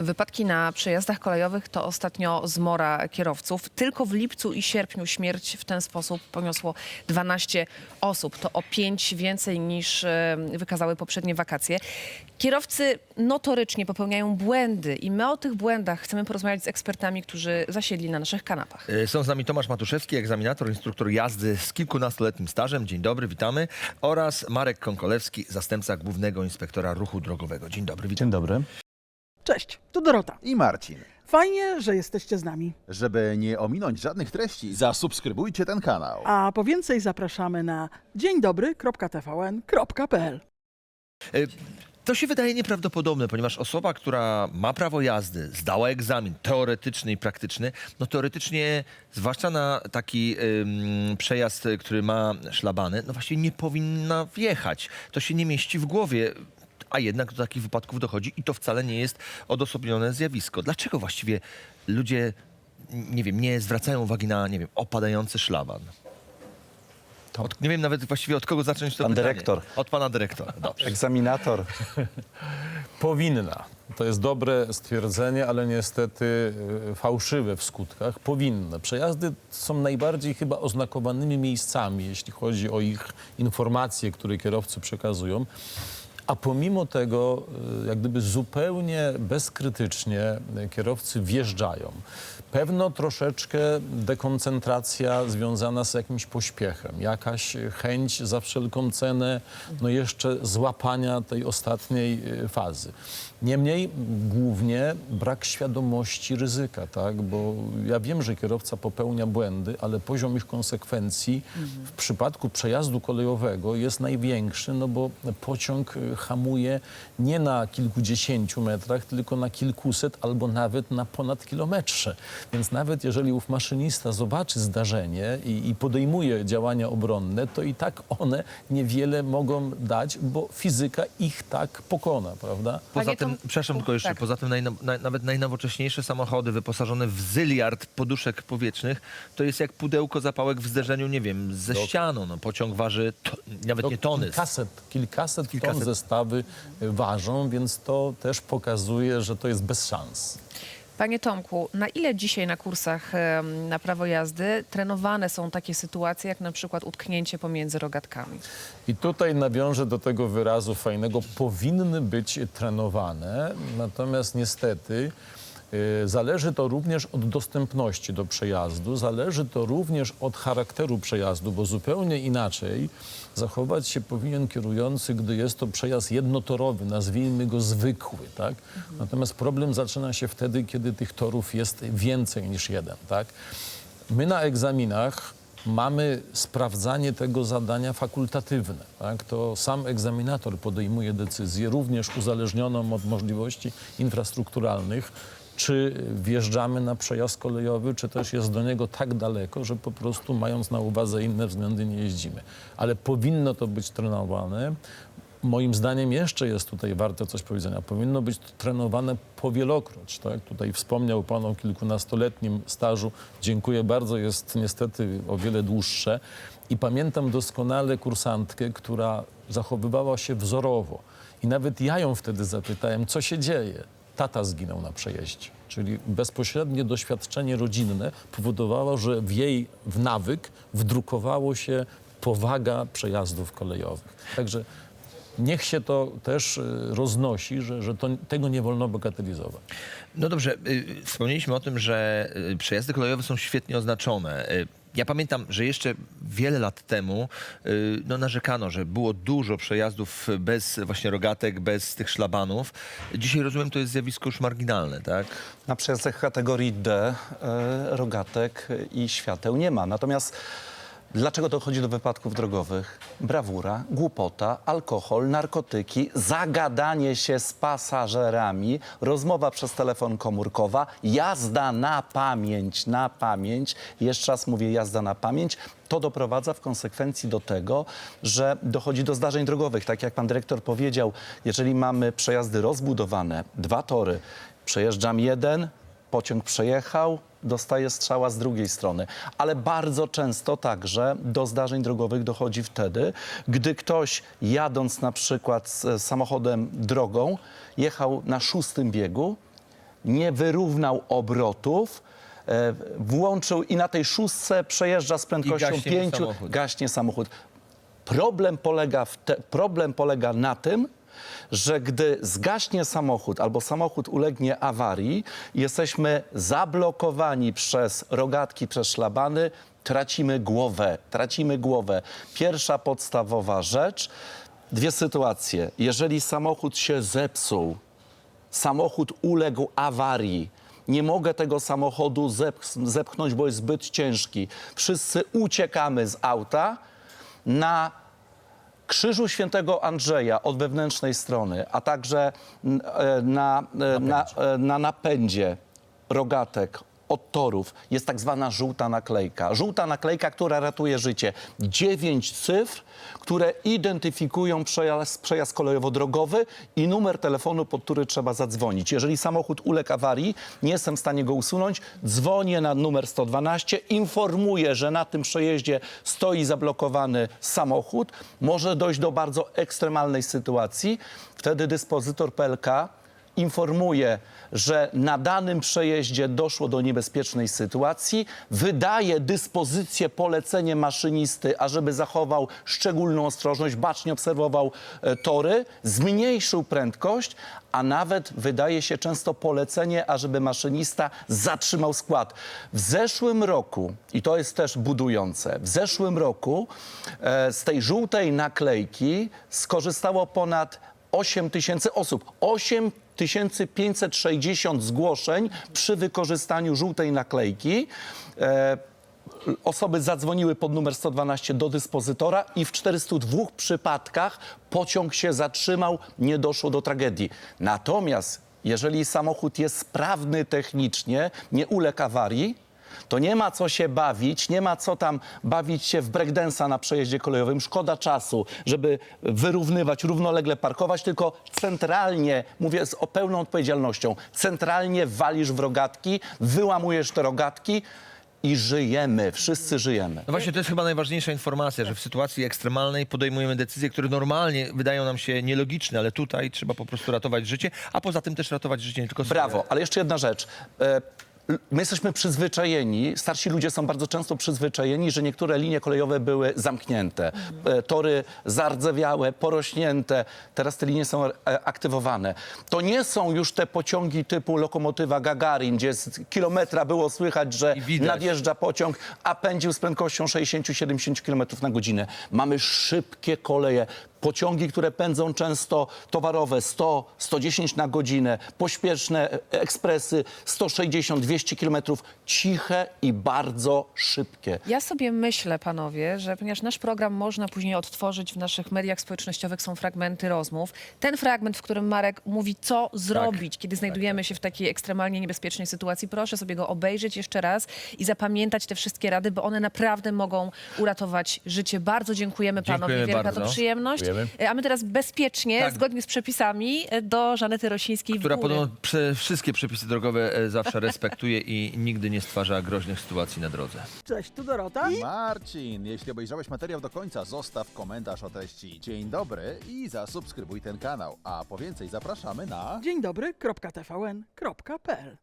Wypadki na przejazdach kolejowych to ostatnio zmora kierowców. Tylko w lipcu i sierpniu śmierć w ten sposób poniosło 12 osób. To o 5 więcej niż e, wykazały poprzednie wakacje. Kierowcy notorycznie popełniają błędy i my o tych błędach chcemy porozmawiać z ekspertami, którzy zasiedli na naszych kanapach. E, Są z nami Tomasz Matuszewski, egzaminator, instruktor jazdy z kilkunastoletnim stażem. Dzień dobry, witamy. Oraz Marek Konkolewski, zastępca głównego inspektora ruchu drogowego. Dzień dobry, witam. Dzień dobry. Cześć, tu Dorota. i Marcin. Fajnie, że jesteście z nami. Żeby nie ominąć żadnych treści, zasubskrybujcie ten kanał. A po więcej zapraszamy na dzień dobry.tvn.pl. E, To się wydaje nieprawdopodobne, ponieważ osoba, która ma prawo jazdy, zdała egzamin teoretyczny i praktyczny, no teoretycznie, zwłaszcza na taki ym, przejazd, który ma szlabany, no właściwie nie powinna wjechać. To się nie mieści w głowie. A jednak do takich wypadków dochodzi i to wcale nie jest odosobnione zjawisko. Dlaczego właściwie ludzie, nie wiem, nie zwracają uwagi na, nie wiem, opadający szlaban? Od, nie wiem nawet właściwie od kogo zacząć to Pan pytanie. dyrektor. Od pana dyrektora, dobrze. Egzaminator. Powinna. To jest dobre stwierdzenie, ale niestety e, fałszywe w skutkach. Powinna. Przejazdy są najbardziej chyba oznakowanymi miejscami, jeśli chodzi o ich informacje, które kierowcy przekazują. A pomimo tego, e, jak gdyby zupełnie bezkrytycznie e, kierowcy wjeżdżają. Pewno troszeczkę dekoncentracja związana z jakimś pośpiechem, jakaś chęć za wszelką cenę, no jeszcze złapania tej ostatniej e, fazy. Niemniej głównie brak świadomości ryzyka, tak? bo ja wiem, że kierowca popełnia błędy, ale poziom ich konsekwencji w przypadku przejazdu kolejowego jest największy, no bo pociąg y, hamuje nie na kilkudziesięciu metrach, tylko na kilkuset albo nawet na ponad kilometrze. Więc nawet jeżeli ów maszynista zobaczy zdarzenie i, i podejmuje działania obronne, to i tak one niewiele mogą dać, bo fizyka ich tak pokona, prawda? Poza Panie tym, Tomku, przepraszam tylko jeszcze, tak. poza tym najno, na, nawet najnowocześniejsze samochody wyposażone w zyliard poduszek powietrznych, to jest jak pudełko zapałek w zderzeniu, nie wiem, ze ścianą. No, pociąg waży to, nawet nie tony. Kilkaset, kilkaset, Kilkaset. ton zestawy y, ważą, więc to też pokazuje, że to jest bez szans. Panie Tomku, na ile dzisiaj na kursach na prawo jazdy trenowane są takie sytuacje, jak na przykład utknięcie pomiędzy rogatkami? I tutaj nawiążę do tego wyrazu fajnego, powinny być trenowane, natomiast niestety zależy to również od dostępności do przejazdu, zależy to również od charakteru przejazdu, bo zupełnie inaczej zachować się powinien kierujący, gdy jest to przejazd jednotorowy, nazwijmy go zwykły, tak? Natomiast problem zaczyna się wtedy, kiedy tych torów jest więcej niż jeden, tak? My na egzaminach mamy sprawdzanie tego zadania fakultatywne. Tak? To sam egzaminator podejmuje decyzję, również uzależnioną od możliwości infrastrukturalnych, czy wjeżdżamy na przejazd kolejowy, czy też jest do niego tak daleko, że po prostu mając na uwadze inne względy nie jeździmy. Ale powinno to być trenowane. Moim zdaniem jeszcze jest tutaj warte coś powiedzenia. Powinno być trenowane powielokroć. Tak? Tutaj wspomniał Pan o kilkunastoletnim stażu. Dziękuję bardzo. Jest niestety o wiele dłuższe. I pamiętam doskonale kursantkę, która zachowywała się wzorowo. I nawet ja ją wtedy zapytałem, co się dzieje. Tata zginął na przejeździe. Czyli bezpośrednie doświadczenie rodzinne powodowało, że w jej w nawyk wdrukowało się powaga przejazdów kolejowych. Także niech się to też y, roznosi, że, że to, tego nie wolno bagatelizować. No dobrze, y, wspomnieliśmy o tym, że y, przejazdy kolejowe są świetnie oznaczone. Y, Ja pamiętam, że jeszcze wiele lat temu y, no, narzekano, że było dużo przejazdów bez właśnie rogatek, bez tych szlabanów. Dzisiaj rozumiem, to jest zjawisko już marginalne, tak? Na przejazdach kategorii D e, rogatek i świateł nie ma. Natomiast dlaczego dochodzi do wypadków drogowych? Brawura, głupota, alkohol, narkotyki, zagadanie się z pasażerami, rozmowa przez telefon komórkowa, jazda na pamięć, na pamięć. Jeszcze raz mówię jazda na pamięć. To doprowadza w konsekwencji do tego, że dochodzi do zdarzeń drogowych. Tak jak pan dyrektor powiedział, jeżeli mamy przejazdy rozbudowane, dwa tory, przejeżdżam jeden, pociąg przejechał, dostaje strzała z drugiej strony. Ale bardzo często także do zdarzeń drogowych dochodzi wtedy, gdy ktoś jadąc na przykład z samochodem drogą, jechał na szóstym biegu, nie wyrównał obrotów, e, włączył i na tej szóstce przejeżdża z prędkością gaśnie mu 5, samochód. gaśnie samochód. Problem polega, w te, problem polega na tym, że gdy zgaśnie samochód albo samochód ulegnie awarii, jesteśmy zablokowani przez rogatki, przez szlabany, tracimy głowę, tracimy głowę. Pierwsza podstawowa rzecz, dwie sytuacje. Jeżeli samochód się zepsuł, samochód uległ awarii. Nie mogę tego samochodu zep- zepchnąć, bo jest zbyt ciężki. Wszyscy uciekamy z auta na Krzyżu Świętego Andrzeja od wewnętrznej strony, a także e, na, e, na, e, na napędzie rogatek od torów jest tak zwana żółta naklejka. Żółta naklejka, która ratuje życie. Dziewięć cyfr, które identyfikują przejazd, przejazd kolejowo-drogowy i numer telefonu, pod który trzeba zadzwonić. Jeżeli samochód uległ awarii, nie jestem w stanie go usunąć, dzwonię na numer 112, informuję, że na tym przejeździe stoi zablokowany samochód. Może dojść do bardzo ekstremalnej sytuacji. Wtedy dyspozytor PLK informuje, że na danym przejeździe doszło do niebezpiecznej sytuacji, wydaje dyspozycję, polecenie maszynisty, ażeby zachował szczególną ostrożność, bacznie obserwował e, tory, zmniejszył prędkość, a nawet wydaje się często polecenie, ażeby maszynista zatrzymał skład. W zeszłym roku, i to jest też budujące, w zeszłym roku e, z tej żółtej naklejki skorzystało ponad 8 tysięcy osób. 8 560 zgłoszeń przy wykorzystaniu żółtej naklejki. E, osoby zadzwoniły pod numer 112 do dyspozytora i w 402 przypadkach pociąg się zatrzymał, nie doszło do tragedii. Natomiast jeżeli samochód jest sprawny technicznie, nie uległ awarii, to nie ma co się bawić, nie ma co tam bawić się w breakdance'a na przejeździe kolejowym. Szkoda czasu, żeby wyrównywać, równolegle parkować, tylko centralnie, mówię z o pełną odpowiedzialnością, centralnie walisz w rogatki, wyłamujesz te rogatki i żyjemy, wszyscy żyjemy. No właśnie, to jest chyba najważniejsza informacja, że w sytuacji ekstremalnej podejmujemy decyzje, które normalnie wydają nam się nielogiczne, ale tutaj trzeba po prostu ratować życie, a poza tym też ratować życie nie tylko sobie. Brawo, ale jeszcze jedna rzecz. E, My jesteśmy przyzwyczajeni, starsi ludzie są bardzo często przyzwyczajeni, że niektóre linie kolejowe były zamknięte, e, tory zardzewiałe, porośnięte. Teraz te linie są e, aktywowane. To nie są już te pociągi typu lokomotywa Gagarin, gdzie z kilometra było słychać, że nadjeżdża pociąg, a pędził z prędkością 60-70 km na godzinę. Mamy szybkie koleje. Pociągi, które pędzą często towarowe 100, 110 na godzinę, pośpieszne ekspresy 160, 200 kilometrów, ciche i bardzo szybkie. Ja sobie myślę, panowie, że ponieważ nasz program można później odtworzyć w naszych mediach społecznościowych, są fragmenty rozmów. Ten fragment, w którym Marek mówi, co zrobić, kiedy znajdujemy się w takiej ekstremalnie niebezpiecznej sytuacji, proszę sobie go obejrzeć jeszcze raz i zapamiętać te wszystkie rady, bo one naprawdę mogą uratować życie. Bardzo dziękujemy panowie, Dziękujemy wielka bardzo. to przyjemność. Dziękujemy. A my teraz bezpiecznie, Tak. zgodnie z przepisami, do Żanety Rosińskiej która w góry. podobno prze, wszystkie przepisy drogowe e, zawsze respektuje i nigdy nie stwarza groźnych sytuacji na drodze. Cześć, tu Dorota. Marcin, jeśli obejrzałeś materiał do końca, zostaw komentarz o treści. Dzień dobry i zasubskrybuj ten kanał. A po więcej zapraszamy na... Dzień dobry, kropka TVN, kropka PL.